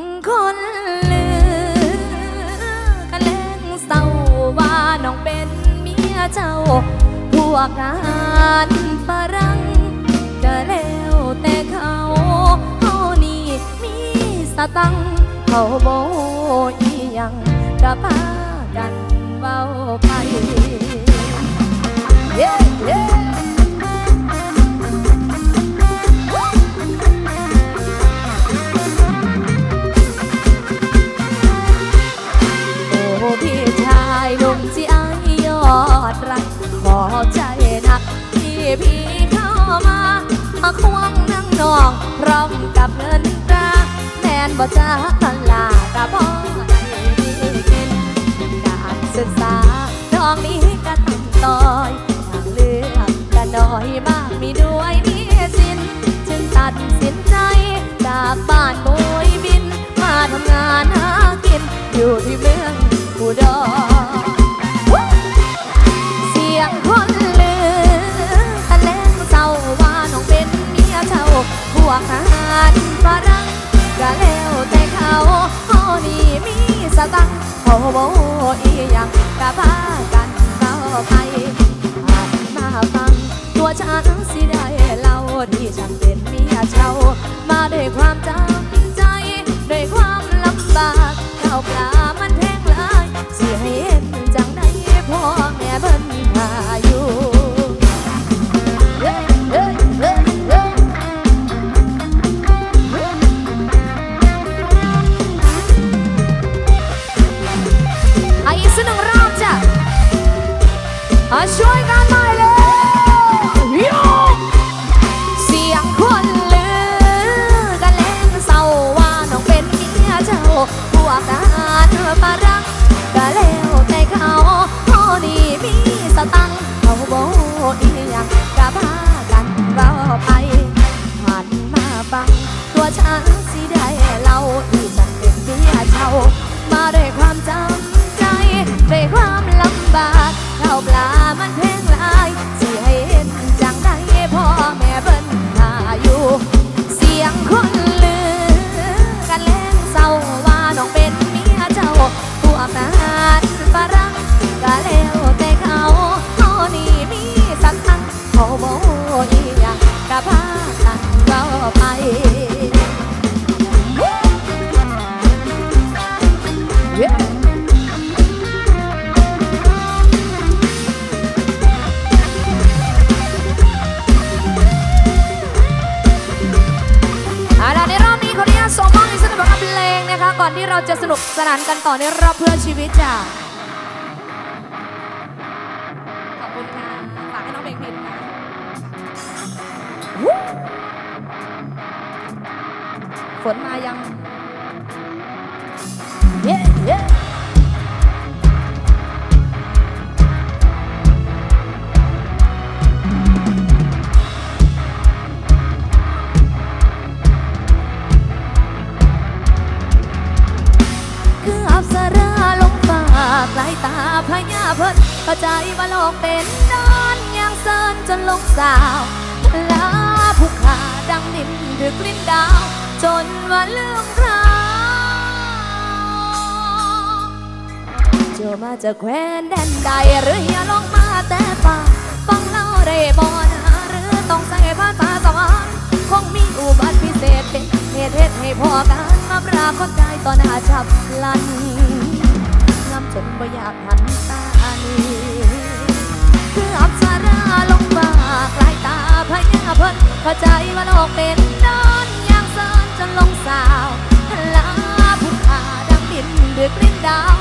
งคนลือกันแลงเศร้าว่าน้องเป็นเมียเจ้า พวกทหารฝรั่งก็แล้วแต่เขาเฮานี่มีสตังเขาโบอีหยังกะพากันเว้าไปเย้ บ่จ้าตลาดกะพ่อให้พี่กินการศึกษาดองนี้ก็ต้องต่อยทางเลือกก็น้อยมากมีด้วยหนี่สินจึงตัดสินใจจากบ้านโบยบิน มาทำงานหากินอยู่ที่เมืองอุดร ตังเขาโบอีหยังกะพากันเข้าไปหันมาฟัง ตัวฉันสิได้เล่าที่ฉันเป็นเมียเช่ามาด้วยความจำใจด้วยความลำบากเข้าปลา อะ เราจะสนุกสนานกันต่อในรอบเพื่อชีวิตจ้ะขอบคุณค่ะฝากให้น้องเพลงพินค่ะวู้ฝนมายัง ใจว่าโลกเป็นนอนยังเซินจนลงสาวลาผู้ขาดังดินดึกลิ้นดาว จนว่าเรื่องราวเจอมาจากแคว้นแดนใดหรืออย่าลงมาแต่ป่าฟังเล่าได้บ่นะหรือต้องใส่ภาษาสวรรค์คงมีอุบัติพิเศษเป็นเหตุเหตุให้พอกันมาปรากฏกายต่อน้าฉับลันงามจนบ่อยากหันตานี เพิ่นเข้าใจว่าโลกเป็นนอนอย่างเซินจนลงสาวลาผู้ขาดังดินดึกลิ้นดาว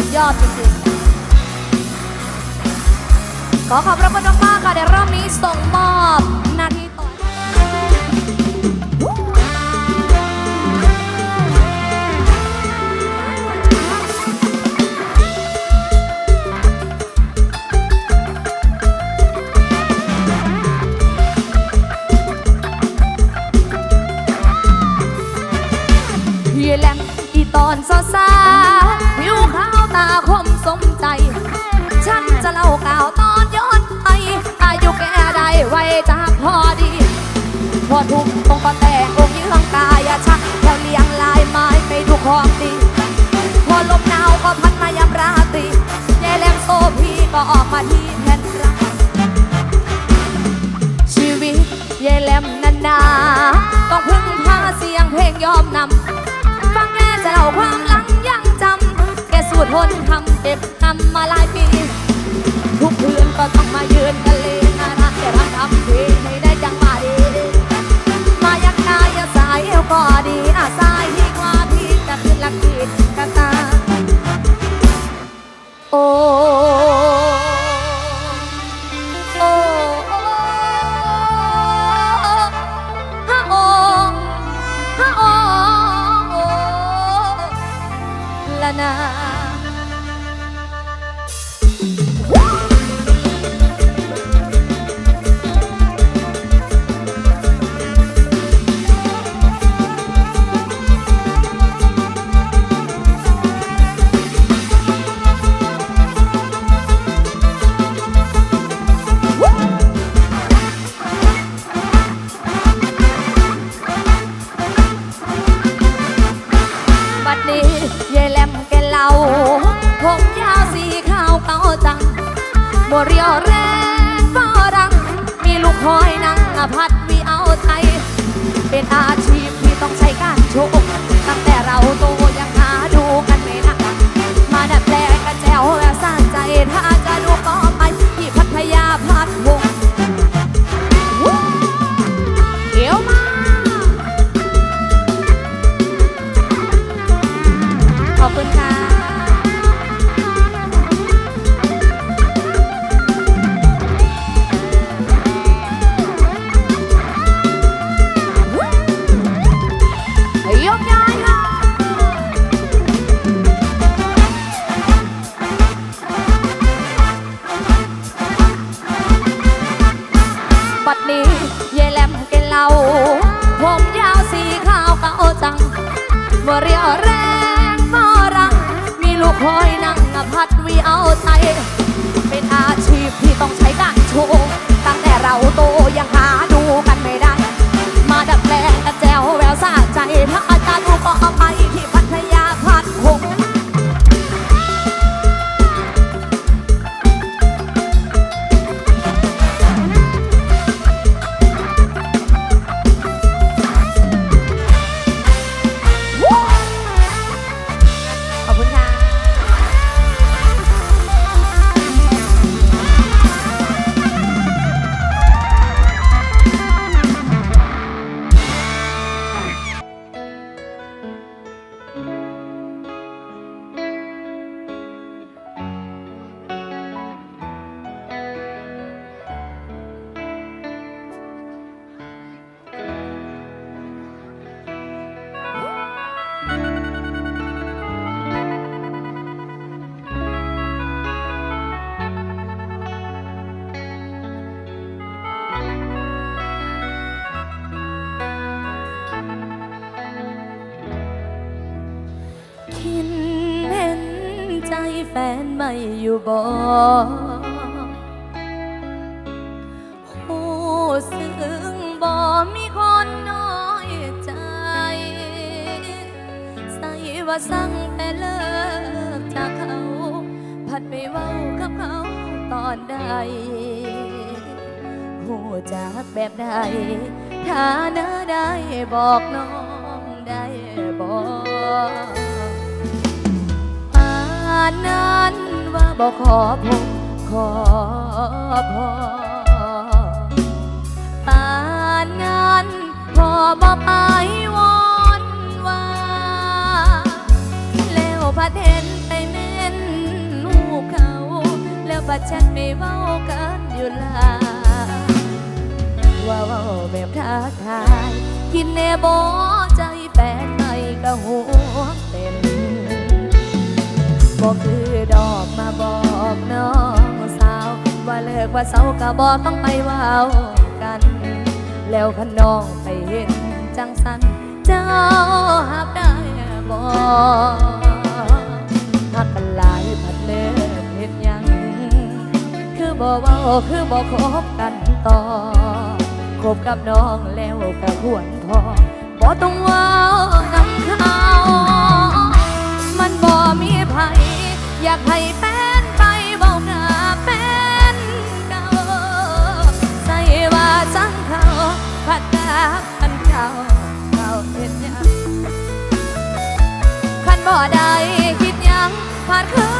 สุดยอดจริงๆ ขอขอบพระคุณมากๆค่ะเดี๋ยวรอบนี้ส่งมอบหนาทีต่อเยแหลมอีตอนซอซา ผิวขาวตาคมสมใจ ฉันจะเล่าก่าวตอนย้อนไปอายุแกได้ไว้จากพอดี พอทุกตรงก็แต่งองค์ยืงกายชักแล้วเลี้ยงลายไม้ไปดูของดี พอลมหนาวก็พัดมายามราตรียายแหลมโซพีก็ออกมาที่แผ่นรักชีวิตยายแหลมนันนาต้องพึ่งพาเสียงเพลงยอมนำ บัวเรียวแรงฟ้ารัง มีลูกคอยนั่งพัดวีเอาใจ เป็นอาชีพที่ต้องใช้การโชว์ตั้งแต่เราโตยั นี้ยายแหลมแกเล่าผมยาวสีขาวเก่าจังเมื่อเรียวแรงมอรัง มีลูกคอยนั่งพัดวีเอาใจเป็นอาชีพที่ต้องใช้การโชว์ตั้งแต่เราโตยังหาดูกันไม่ได้ มาดัดแปลงกันแจวแววสาใจถ้าอาจารย์ดูก็เอาไป อยู่บ่หูซึ้งบ่มีคนน้อยใจใส่ว่าสั่งแต่เลิกจากเขา ผัดไปเว้ากับเขาตอนใดหูจากแบบใดแทฐานะได้บอกน้องได้บอกป่านนั้นว่า บอกขอพบขอพอป่านนั้นพอบอกไปวอนว่าแล้วพัดเห็นไปเม่นหูเขา แล้วพัดแชทไม่เว้ากันอยู่ลาว่าเว้าแบบท้าทาย กินแน่บ่ใจแฟนใหม่ก็หัว บอกคือดอกมาบอกน้องสาว ว่าเลิกว่าเศร้าก็บอกต้องไปว้าวกัน แล้วขน้องไปเห็นจังสัน เจ้าหับได้บอกหักกันหลายพัดเลิกเห็นยัง คือบอกว่าคือบอกคบกันต่อคบกับน้องแล้วก็ควรพอบ่ต้องว่าวนำเขามันบ่มี ไผอยากให้แฟนไปเบาหน้าแฟนเก่าใส่ว่าจังเขาพัดกับมันเก่าเขาเห็นยังคันบ่ได้คิดยังผ่านคือ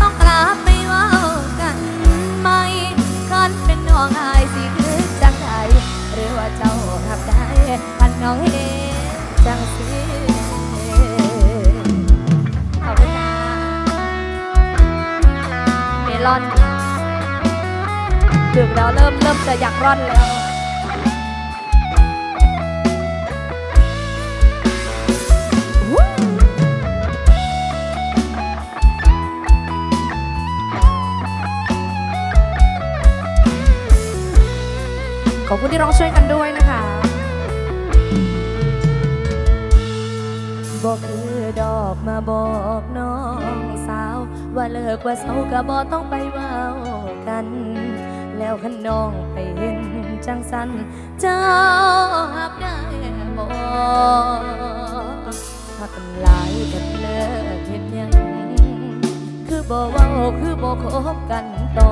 ต้องกลับไปเว่ากันไหมคันเป็นน้องอายสิคือจังใดหรือว่าเจ้าหักได้คันน้องเห็นจัง เมลอนถึงแล้วเริ่มเริ่มจะอยากร่อนแล้วขอบคุณที่ร้องช่วยกันด้วยนะคะบอกคือดอกมาบอกน้อง ว่าเลิกว่าเศร้าก็บอกต้องไปเว้ากัน แล้วขันน้องไปเห็นจังสัน เจ้าหับได้บอกหักกันหลายกันเลิกเห็นยัง คือบอกว่าคือบอกคบกันต่อ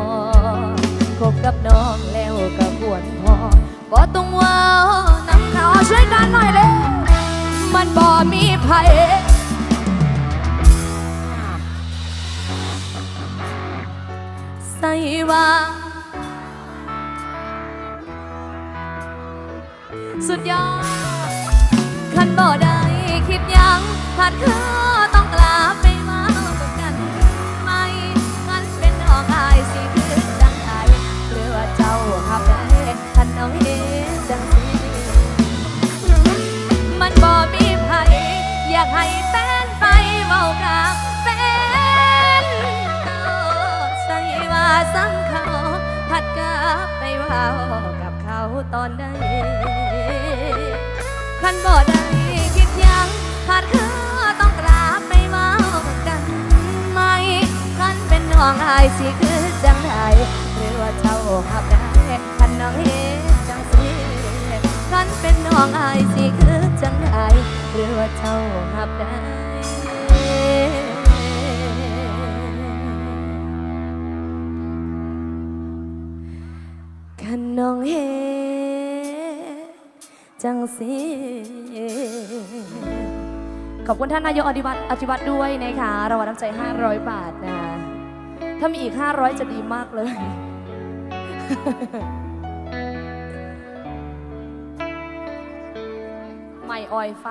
คบกับน้องแล้วก็ควรพอบ่ต้องเว่าน้ำเขาช่วยกันหน่อยเลยมันบ่มีไผ ว่า สุดยอดคันบ่ได้คิดยังผ่านคือันบ่ได้คิดยังขาดคือต้องกลับไปเมากันไหมคันเป็นน้องอายสิคือจังไดหรือว่าเจ้าหับได้คันน้องเฮ็ดจังสิคันเป็นน้องอายสิคือจังไดหรือว่าเจ้าหับได้คันน้องเฮ็ดจังสิ ขอบคุณท่านนายกอธิวัตรอธิวัตรด้วยนะคะรางวัลน้ำใจ 500 บาทนะถ้ามีอีก 500 จะดีมากเลยไม่ออยไฟ